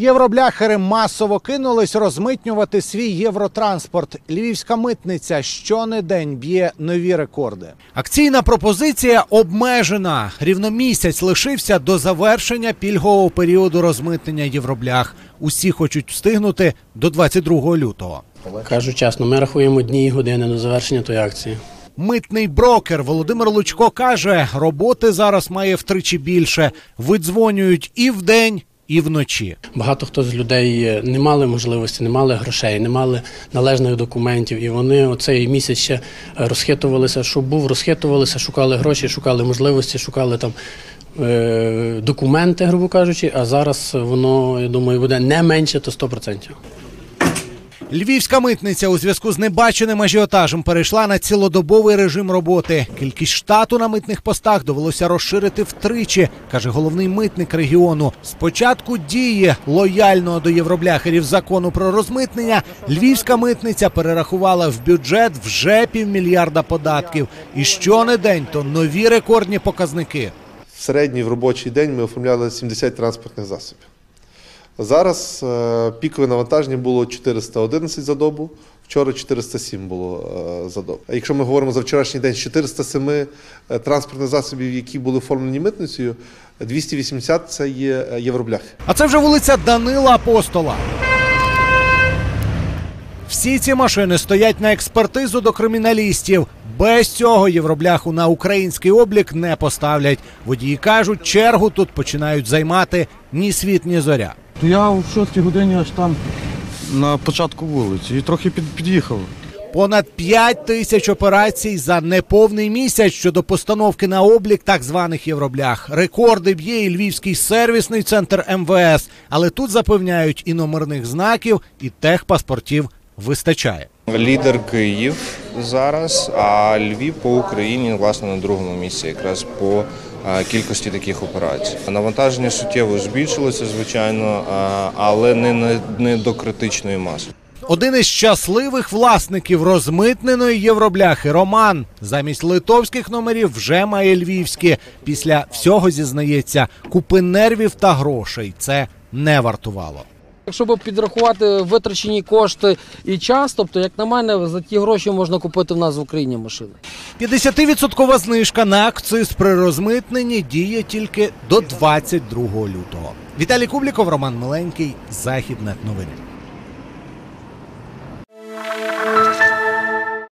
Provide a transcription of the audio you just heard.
Євробляхери масово кинулись розмитнювати свій євротранспорт. Львівська митниця щонедень б'є нові рекорди. Акційна пропозиція обмежена. Рівно місяць лишився до завершення пільгового періоду розмитнення євроблях. Усі хочуть встигнути до 22 лютого. Кажу чесно, ми рахуємо дні і години до завершення тої акції. Митний брокер Володимир Лучко каже, роботи зараз має втричі більше. Видзвонюють і вдень, і вночі. Багато хто з людей е, не мали можливості, не мали грошей, не мали належних документів, і вони оцей місяць ще розхитувалися, що був, розхитувалися, шукали гроші, шукали можливості, шукали там. е, Документи, грубо кажучи, а зараз воно, я думаю, буде не менше, то 100%. Львівська митниця у зв'язку з небаченим ажіотажем перейшла на цілодобовий режим роботи. Кількість штату на митних постах довелося розширити втричі, каже головний митник регіону. Спочатку дії лояльного до євробляхерів закону про розмитнення. Львівська митниця перерахувала в бюджет вже півмільярда податків. І щонедень то нові рекордні показники. Середній в робочий день ми оформляли 70 транспортних засобів. Зараз е, пікове навантаження було 411 за добу, вчора 407 було е, за добу. А якщо ми говоримо за вчорашній день з 407 е, транспортних засобів, які були оформлені митницею, 280 це є євробляхи. А це вже вулиця Данила Апостола. Всі ці машини стоять на експертизу до криміналістів. Без цього євробляху на український облік не поставлять. Водії кажуть, чергу тут починають займати ні світ, ні зоря. То я в 6 годині аж там на початку вулиці і трохи під, під'їхав. Понад 5 тисяч операцій за неповний місяць щодо постановки на облік так званих євроблях. Рекорди б'є і львівський сервісний центр МВС. Але тут запевняють і номерних знаків, і техпаспортів вистачає. Лідер Київ зараз, а Львів по Україні власне на другому місці, якраз по е, кількості таких операцій. Навантаження суттєво збільшилося, звичайно, е, але не, до критичної маси. Один із щасливих власників розмитненої євробляхи Роман замість литовських номерів вже має львівські. Після всього зізнається, купи нервів та грошей це не вартувало. Якщо підрахувати витрачені кошти і час, тобто, як на мене, за ті гроші можна купити в нас в Україні машини. 50% знижка на акциз при розмитненні діє тільки до 22 лютого. Віталій Кубліков, Роман Миленький, Західне новини.